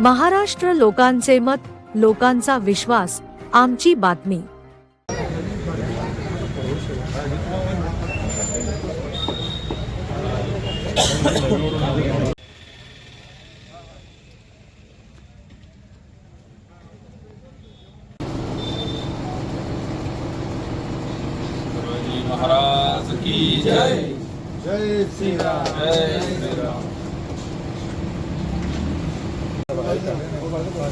महाराष्ट्र लोकांचे मत लोकांचा विश्वास आमची बातमी. शिवाजी महाराज की जय। जय श्री राम। जय श्री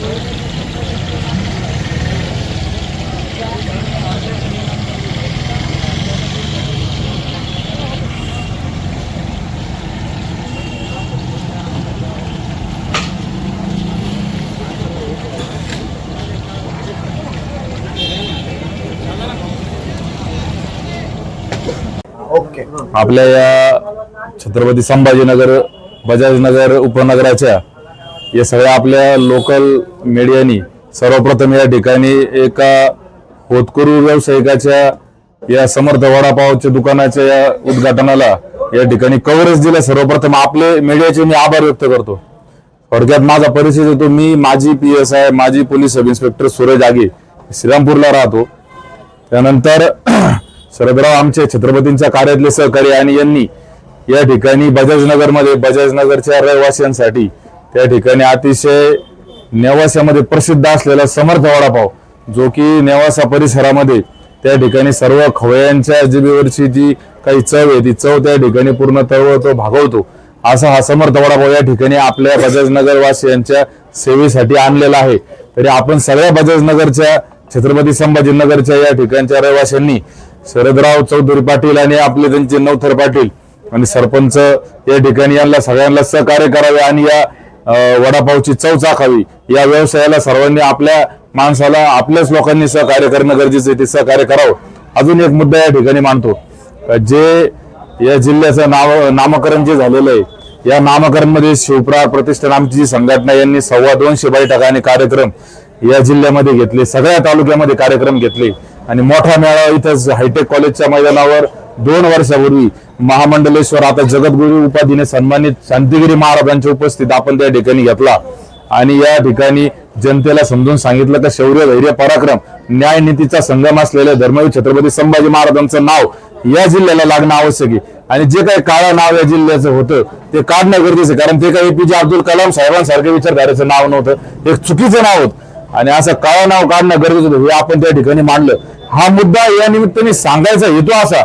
Thank you. आपल्या या छत्रपती संभाजीनगर बजाजनगर उपनगराच्या या सगळ्या आपल्या लोकल मीडियानी सर्वप्रथम या ठिकाणी एका होतकरू व्यावसायिकाच्या या समर्थ वडापावच्या दुकानाच्या या उद्घाटनाला या ठिकाणी कव्हरेज दिलं. सर्वप्रथम आपले मीडियाचे मी आभार व्यक्त करतो. थोडक्यात माझा परिचय देतो. मी माजी पी एस आय माजी police sub inspector Suraj Aage श्रीरामपूरला राहतो. त्यानंतर शरदराव आमचे छत्रपतींच्या कार्यातले सहकारी आणि यांनी या ठिकाणी बजाजनगरमध्ये बजाजनगरच्या रहिवाशांसाठी त्या ठिकाणी अतिशय नेवासामध्ये प्रसिद्ध असलेला समर्थ वडापाव जो की नेवासा परिसरामध्ये त्या ठिकाणी सर्व खवयांच्या जिबीवरची जी काही चव आहे ती चव त्या ठिकाणी पूर्ण तळवतो भागवतो असा हा समर्थ वडापाव या ठिकाणी आपल्या बजाजनगर वासियांच्या सेवेसाठी आणलेला आहे. तरी आपण सगळ्या बजाजनगरच्या छत्रपती संभाजीनगरच्या या ठिकाणच्या रहिवाशांनी शरदराव चौधरी पाटील आणि आपले त्यांचे नवथर पाटील आणि सरपंच या ठिकाणी यांना सगळ्यांना सहकार्य करावे आणि या वडापावची चव चाखावी या व्यवसायाला सर्वांनी आपल्या माणसाला आपल्याच लोकांनी सहकार्य करणं गरजेचं आहे ते सहकार्य करावं. अजून एक मुद्दा या ठिकाणी मानतो जे या जिल्ह्याचं नाव नामकरण जे झालेलं आहे या नामकरणमध्ये शिवप्रा प्रतिष्ठान आमची जी संघटना यांनी सव्वा दोनशे बैठका आणि कार्यक्रम या जिल्ह्यामध्ये घेतले सगळ्या तालुक्यामध्ये कार्यक्रम घेतले. आणि मोठा मेळावा इथंच हायटेक कॉलेजच्या मैदानावर दोन वर्षापूर्वी महामंडलेश्वर आता जगद्गुरु उपाधीने सन्मानित शांतिगिरी महाराजांच्या उपस्थित आपण त्या ठिकाणी घेतला. आणि या ठिकाणी जनतेला समजून सांगितलं का शौर्य धैर्य पराक्रम न्याय नीतीचा संगम असलेल्या धर्मवीर छत्रपती संभाजी महाराजांचं नाव या जिल्ह्याला लागणं आवश्यक आहे. आणि जे काही काळं नाव या जिल्ह्याचं होतं ते काढणं गरजेचं कारण ते काही एपीजे अब्दुल कलाम साहेबांसारख्या विचारधारेचं नाव नव्हतं. एक चुकीचं नाव होतं. आणि असं काळं नाव काढणं गरजेचं होतं हे आपण त्या ठिकाणी मांडलं. हा मुद्दा या निमित्ताने सांगायचा हेतू असा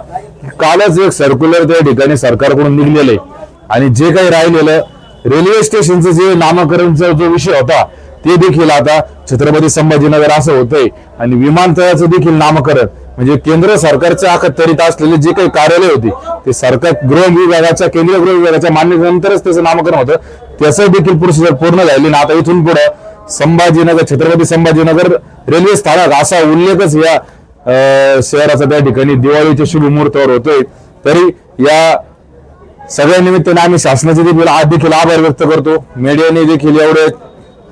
कालच एक सर्क्युलर त्या ठिकाणी सरकारकडून निघलेलं आहे. आणि जे काही राहिलेलं रेल्वे स्टेशनचं जे नामकरणचा जो विषय होता ते देखील आता छत्रपती संभाजीनगर असं होतंय. आणि विमानतळाचं देखील नामकरण म्हणजे केंद्र सरकारच्या अखत्यारीत असलेले जे काही कार्यालय होती ते सरकार गृह विभागाच्या केंद्रीय गृह विभागाच्या मान्यतेनंतरच त्याचं नामकरण होतं. त्याचं देखील प्रोसिजर पूर्ण झाली ना आता इथून पुढे संभाजीनगर छत्रपती संभाजीनगर रेल्वे स्थानक असा उल्लेखच या शहराचा त्या ठिकाणी दिवाळीच्या शुभ मुहूर्तावर होतोय. तरी या सगळ्या निमित्ताने आम्ही शासनाचे देखील आज देखील आभार व्यक्त करतो. मीडियाने देखील एवढे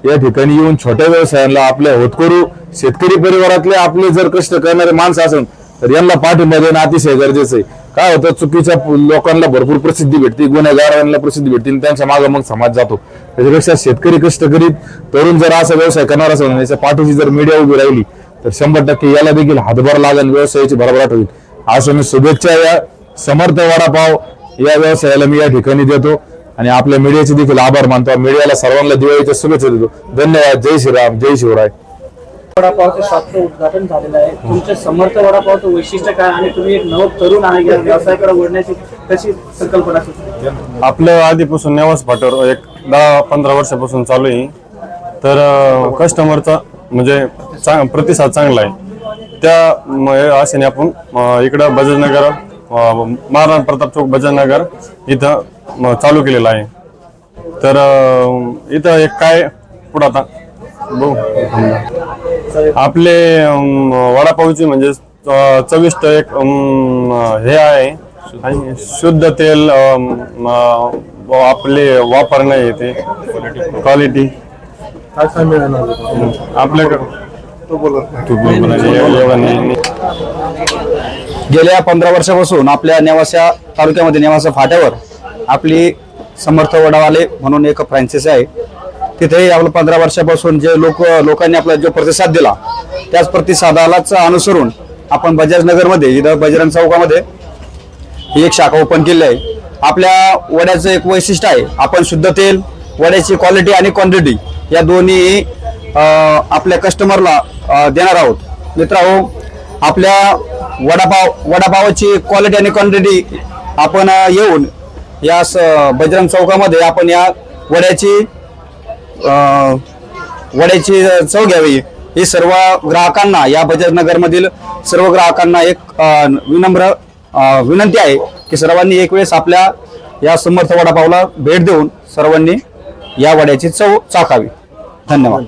या ठिकाणी येऊन छोट्या व्यवसायांना आपल्या होतकरू शेतकरी परिवारातले आपले जर कष्ट करणारे माणसं असेल तर यांना पाठिंबा देणं अतिशय गरजेचं आहे. काय होतं चुकीच्या पु- लोकांना भरपूर प्रसिद्धी भेटते गुन्हेगारांना प्रसिद्धी भेटते आणि त्यांच्या मागे मग समाज जातो. त्याच्यापेक्षा शेतकरी कष्ट करीत तरुण जर असा व्यवसाय करणार असेल याच्या पाठीशी जर मीडिया उभी राहिली तर शंभर टक्के याला देखील हातभार लागेल व्यवसायाची भरभराट होईल. असं मी शुभेच्छा या समर्थ वडापाव या व्यवसायाला मी या ठिकाणी देतो. आणि आपल्या मीडियाचे देखील आभार मानतो. मीडियाला सर्वांना दिवाळीच्या शुभेच्छा देतो. धन्यवाद. जय श्रीराम. जय शिवराय. वडापावचं शॉपचं उद्घाटन झालेलं आहे. तुमच्या समर्थ वडापावचं वैशिष्ट्य काय आणि तुम्ही एक नव तरुण आहे या व्यवसायाकडे वळण्याची कशी संकल्पना सुचली? आपलं आधीपासून नेवास फाट्यावर एक दहा पंधरा वर्षापासून चालू आहे. तर कस्टमरचा म्हणजे चांग प्रतिसाद चांगला आहे. त्या आशेने आपण इकडं बजाजनगर महाराणा प्रताप चौक बजाजनगर इथं चालू केलेलं आहे. तर इथं एक काय पुढं आता आपले वडापावची म्हणजे चविष्ट एक हे आहे. आणि शुद्ध तेल आपले वापरणं येते क्वालिटी आपल्याकडे. नाही. गेल्या पंधरा वर्षापासून आपल्या नेवासा तालुक्यामध्ये नेवासा फाट्यावर आपली समर्थ वडावाले म्हणून एक फ्रँचायसी आहे. तिथे आपलं पंधरा वर्षापासून जे लोक लोकांनी आपला जो प्रतिसाद दिला त्याच प्रतिसादालाच अनुसरून आपण बजाज नगरमध्ये इथं बजरंग चौकामध्ये ही एक शाखा ओपन केली आहे. आपल्या वड्याचं एक वैशिष्ट्य आहे आपण शुद्ध तेल वड्याची क्वालिटी आणि क्वांटिटी या दोन्ही आपल्या कस्टमरला देणार आहोत. मित्रांनो आपल्या वडापाव वडापावाची क्वालिटी आणि क्वांटिटी आपण येऊन या स- बजरंग चौकामध्ये आपण या वड्याची वड्याची चव घ्यावी. हे सर्व ग्राहकांना या बजाज नगरमधील सर्व ग्राहकांना एक विनम्र विनंती आहे की सर्वांनी एक वेळेस आपल्या या समर्थ वडापावला भेट देऊन सर्वांनी या वड्याची चव चाखावी. धन्यवाद.